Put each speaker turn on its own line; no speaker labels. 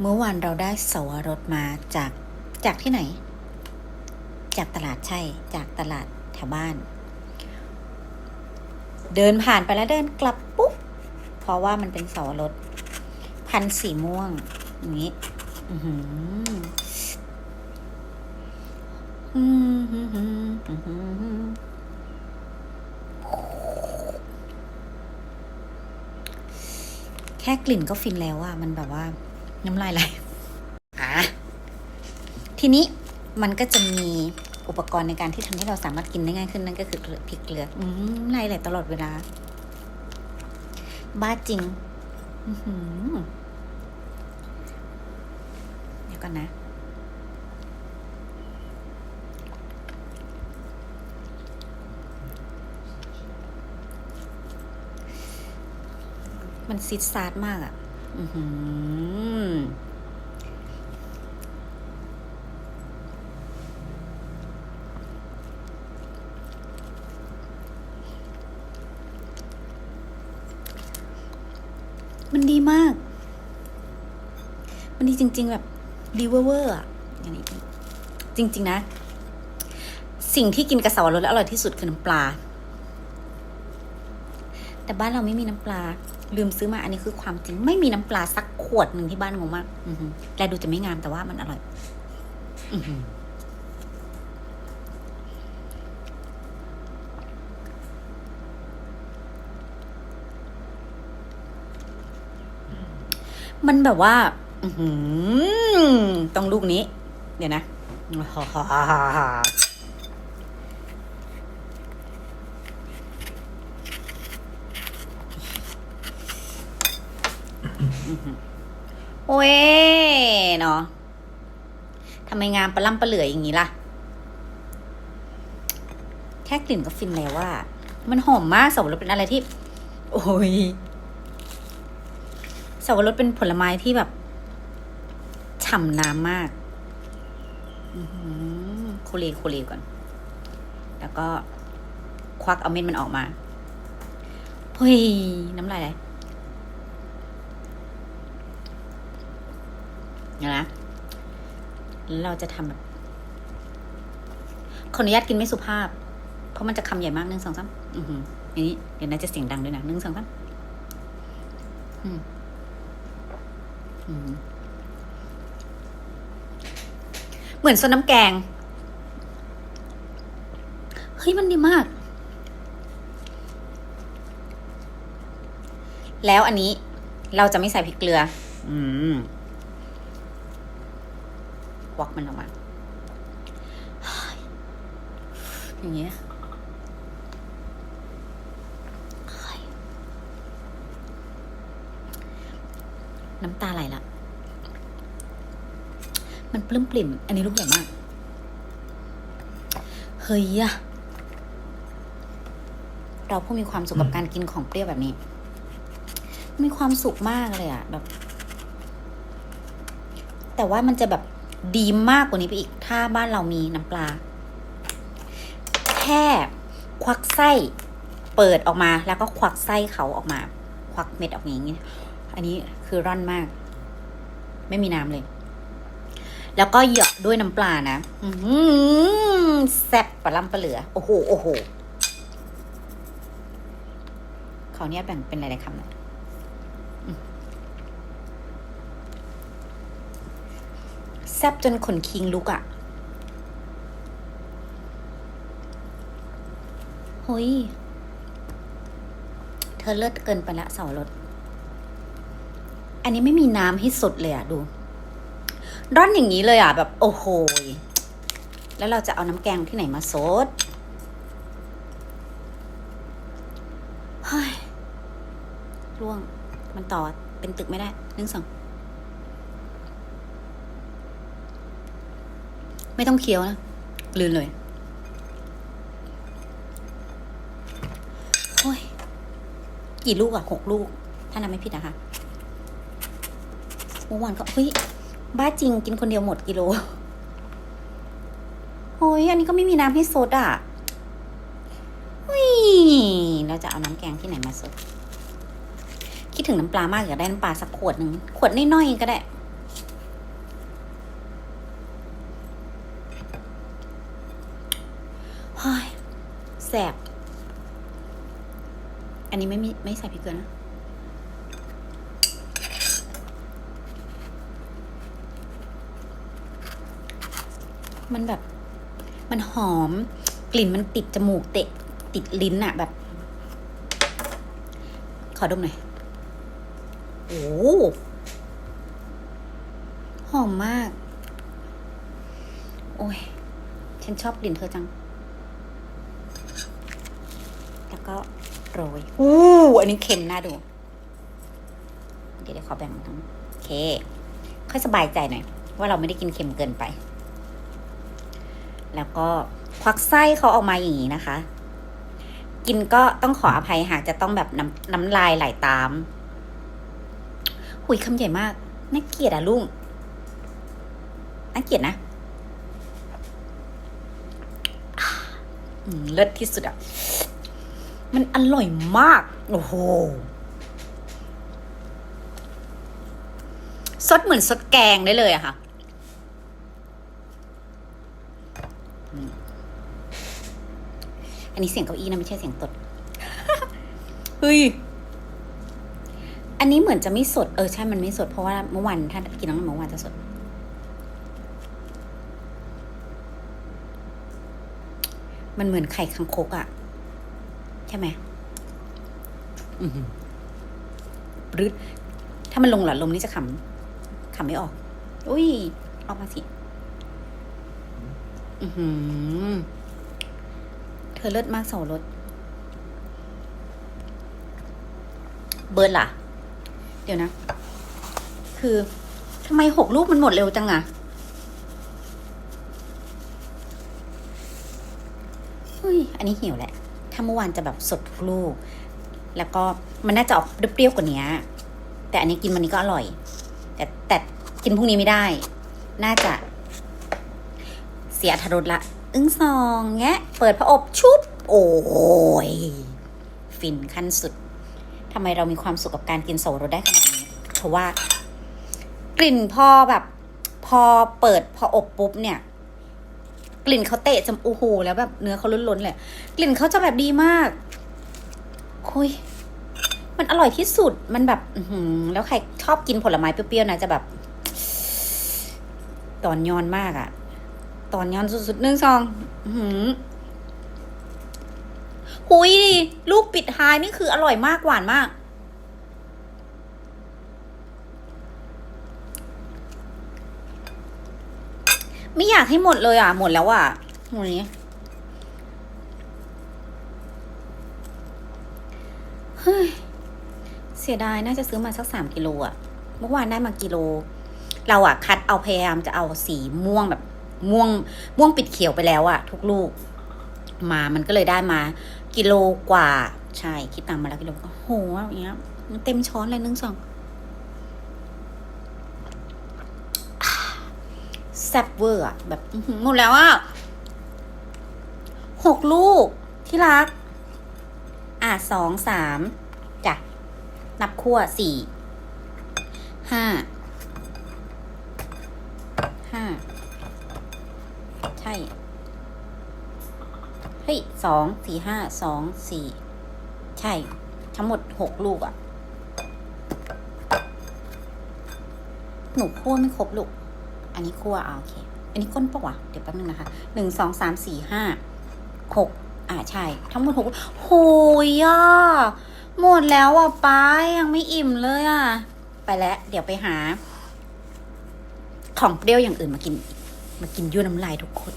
เมื่อวานเราได้สวรสมาจากจากที่ไหน จากตลาดใช่ จากตลาดแถวบ้าน เดินผ่านไปแล้วเดินกลับปุ๊บ เพราะว่ามันเป็นสวรสพันสีม่วงอย่างนี้แค่กลิ่นก็ฟินแล้วอะมันแบบว่า น้ำลายไหลอะทีนี้มันก็จะมีอุปกรณ์ในการที่ทำให้เราสามารถกินได้ง่ายขึ้นนั่นก็คือเกลือพริกเกลืออืมน้ำลายไหลตลอดเวลา บ้าจริงอือหือเดี๋ยวก่อนนะ มันซิดซาดมากอะ่ะอือหือ มันดีมาก มันดีจริง ๆ แบบดีเวอร์เวอร์อะอย่างนี้จริง ๆ นะ สิ่งที่กินกระสาวรสแล้วอร่อยที่สุดคือน้ำปลา แต่บ้านเราไม่มีน้ำปลา ลืมซื้อมาอันนี้คือความจริง ไม่มีน้ำปลาสักขวดหนึ่งที่บ้านงงมากแลดูจะไม่งามแต่ว่ามันอร่อยอมันแบบว่าต้องลูกนี้ เดี๋ยวนะ โอ้ยเนาะทำไมงามประล่ำประเหลืออย่างนี้ล่ะ แค่กลิ่นก็ฟินแล้วว่า มันหอมมากสับวรสเป็นอะไรที่ โอ้ยสับวรสเป็นผลไม้ที่แบบฉ่ำน้ำมากอือหือโคเลโคเลก่อน แล้วก็ควักเอาเม็ดมันออกมาเฮ้ยน้ำลายไหล เดี๋ยว นะแล้วเราจะทำแบบขออนุญาตกินไม่สุภาพ เพราะมันจะคำใหญ่มากหนึ่งสองสามอือหืออันนี้เดี๋ยวน่าจะเสียงดังด้วยนะหนึ่งสองสามอืมอืมเหมือนซดน้ำแกง เฮ้ยมันดีมาก แล้วอันนี้เราจะไม่ใส่พริกเกลือ อืม ควักมันออกมา อย่างเงี้ยน้ำตาไหลละมันปลื้มปลิ่ม อันนี้ลูกใหญ่มาก เฮ้ยอะเราผู้มีความสุขกับการกินของเปรี้ยวแบบนี้ มีความสุขมากเลยอะแบบ แต่ว่ามันจะแบบ ดีมากกว่านี้ไปอีก ถ้าบ้านเรามีน้ำปลา แค่ควักไส้เปิดออกมาแล้วก็ควักไส้เขาออกมา ควักเม็ดออกอย่างนี้ อันนี้คือร่อนมาก ไม่มีน้ำเลย แล้วก็เหยาะด้วยน้ำปลานะแซ่บปลาล่ำปลาเหลือ โอ้โห โอ้โหขออนุญาตแบ่งเป็นหลายๆคำหน่อย แซบจนขนคิงลุกอะ่ะเฮ้ย เธอเลิศเกินไปละเสาวรสอันนี้ไม่มีน้ำให้สดเลยอะ่ะ ดูร่อนอย่างนี้เลยอะ่ะ แบบ โอ้โหแล้วเราจะเอาน้ำแกงที่ไหนมาซดเฮ้ยร่วง มันต่อเป็นตึกไม่ได้หนึ่งสอง ไม่ต้องเคี้ยวนะลืนเลยโอ้ยกี่ลูกอะหกลูก ถ้านับไม่ผิดนะคะเมื่อวานก็เฮ้ยบ้าจริงกินคนเดียวหมดกิโลโอ้ยอันนี้ก็ไม่มีน้ำให้ซดอะเฮ้ยเราจะเอาน้ำแกงที่ไหนมาซดคิดถึงน้ำปลามากอยากได้น้ำปลาสักขวดหนึ่งขวดน้อยๆก็ได้ แส บอันนี้ไม่มีไม่ใส่พริกเกลือนะ มันแบบ มันหอม กลิ่นมันติดจมูกเตะ ติดลิ้นอะแบบ ขอดมหน่อย โอ้หอมมาก โอ้ย ฉันชอบกลิ่นเธอจัง แล้ว ก็โรยอู้อันนี้เค็มน่าดู เดี๋ยวเดี๋ยวขอแบ่งทั้งโอเค ค่อยสบายใจหน่อย ว่าเราไม่ได้กินเค็มเกินไป แล้วก็ควักไส้เขาออกมาอย่างนี้นะคะ กินก็ต้องขออภัยหากจะต้องแบบน้ำน้ำลายไหลตาม หุยคำใหญ่มากน่าเกลียดอะลุงน่าเกลียดนะอืมเลิศที่สุดอะ มันอร่อยมาก โอ้โหซดเหมือนซดแกงได้เลยอะค่ะ อันนี้เสียงเก้าอี้นะไม่ใช่เสียงตด เฮ้ย อันนี้เหมือนจะไม่สด เออใช่ มันไม่สดเพราะว่าเมื่อวานถ้ากินน้ำมันเมื่อวานจะสด มันเหมือนไข่คังคกอะ ใช่ไหมอือหือปรึดถ้ามันลงหลอดลมนี่จะขำขำไม่ออก อุ้ย ออกมาสิ อือหือ เธอเลิศมากเสารถ เบิร์ดล่ะ เดี๋ยวนะ คือทำไมหกลูกมันหมดเร็วจังอะเฮ้ย อันนี้หิวแหละ ถ้าเมื่อวานจะแบบสดทุกลูก แล้วก็มันน่าจะออกเปรี้ยวๆกว่านี้ แต่อันนี้กินวันนี้ก็อร่อย แต่แต่กินพรุ่งนี้ไม่ได้ น่าจะ เสียอรรถรสละ อึ้งซองแงะ เปิดพระอบชุบ โอ้ย ฟินขั้นสุดทำไมเรามีความสุขกับการกินโสรสได้ขนาดนี้ เพราะว่ากลิ่นพอแบบ พอเปิดพออบปุ๊บเนี่ย กลิ่นเขาเตะจมูกโอ้โหแล้วแบบเนื้อเขาล้นๆเลยกลิ่นเขาจะแบบดีมากคุยมันอร่อยที่สุดมันแบบอือหือแล้วใครชอบกินผลไม้เปรี้ยวๆนะจะแบบ ตอนย้อนมากอะตอนย้อนสุดๆหนึ่งสองหือหุยลูกปิดท้ายนี่คืออร่อยมากหวานมาก ไม่อยากให้หมดเลยอะ หมดแล้วอะหมดนี้เฮ้ย เสียดายน่าจะซื้อมาสักสามกิโลอะ เมื่อวานได้มากิโล เราอะ คัดเอาพยายามจะเอาสีม่วงแบบม่วงม่วงปิดเขียวไปแล้วอะ ทุกลูก มามันก็เลยได้มา กิโลกว่า ใช่ คิดตังค์มาแล้วกิโลก็โหอย่างเงี้ยมันเต็มช้อนเลยนึ่งสอง แซ่บเวอร์อะแบบอื้อหือหมดแล้วอะหกลูกที่รัก อะสองสามจ้ะนับขั้วสี่ห้าห้าใช่ เฮ้ยสองสี่ห้าสองสี่ใช่ ทั้งหมดหกลูกอะหนูคั่วไม่ครบลูก อันนี้คั่วอ่าโอเค อันนี้ก้นปะวะเดี๋ยวแป๊บนึงนะคะหนึ่งสองสามสี่ห้าหกอ่าใช่ ทั้งหมดหกโหยอ่อหมดแล้วอะป้ายังไม่อิ่มเลยอะ ไปแล้ว เดี๋ยวไปหา ของเปรี้ยวอย่างอื่นมากิน มากินยั่วน้ำลายทุกคน